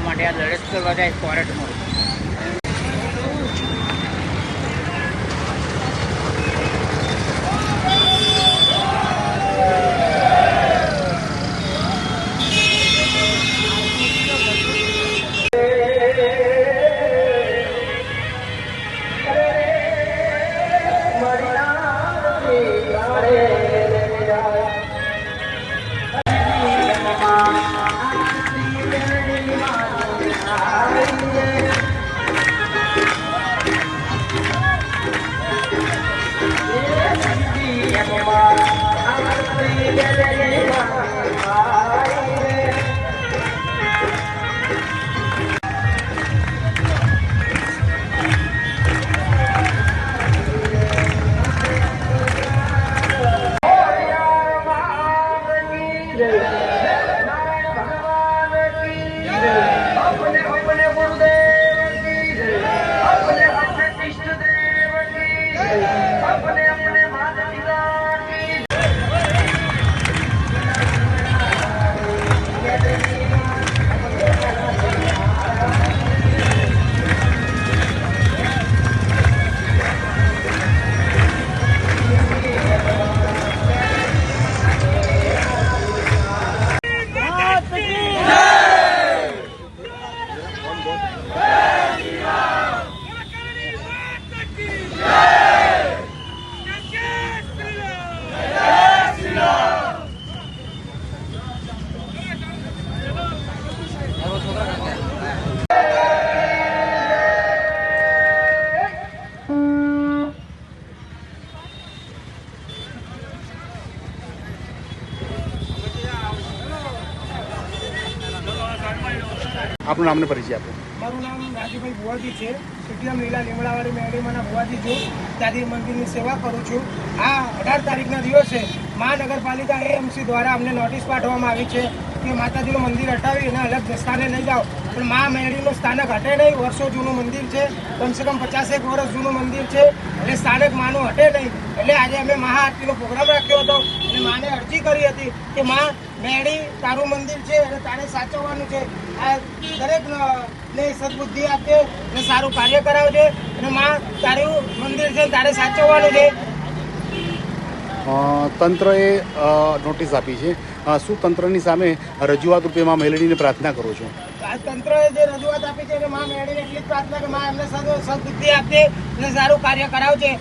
માટે આ લડત કરવા જાય કોર્ટમાં. આપનું નામને પરિચય આપો. મારું નામ રાજુભાઈ ભુવાજી છે. સીટીએમ લીલા લીમડાવાળી મેળીમાંના ભુવાજી છું. ત્યાંથી મંદિરની સેવા કરું છું. આ અઢાર તારીખના દિવસે મહાનગરપાલિકા એએમસી દ્વારા અમને નોટિસ પાઠવવામાં આવી છે કે માતાજીનું મંદિર હટાવી અને અલગ સ્થાને લઈ જાઓ. પણ મા મેળીનું સ્થાનક હટે નહીં. વર્ષો જૂનું મંદિર છે. કમસે કમ પચાસેક વર્ષ જૂનું મંદિર છે. એટલે સ્થાનક માનું હટે નહીં. એટલે આજે અમે મહાઆરતીનો પ્રોગ્રામ રાખ્યો હતો. અને માને અરજી કરી હતી કે મા, મેળી તારું મંદિર છે અને તારે સાચવવાનું છે. આ દરેક ને સદબુદ્ધિ આપજે અને સારું કાર્ય કરાવજે. અને મા, તારું મંદિર છે તારે સાચવવાનું છે. તંત્રએ નોટિસ આપી છે. શું તંત્રની સામે રજૂઆત રૂપે માં મેલડીને પ્રાર્થના કરો છો? તંત્રએ જે રજૂઆત આપી છે માં મેળવીને એટલી પ્રાર્થના કે માં એમને સદ સદબુદ્ધિ અને સારું કાર્ય કરાવજે.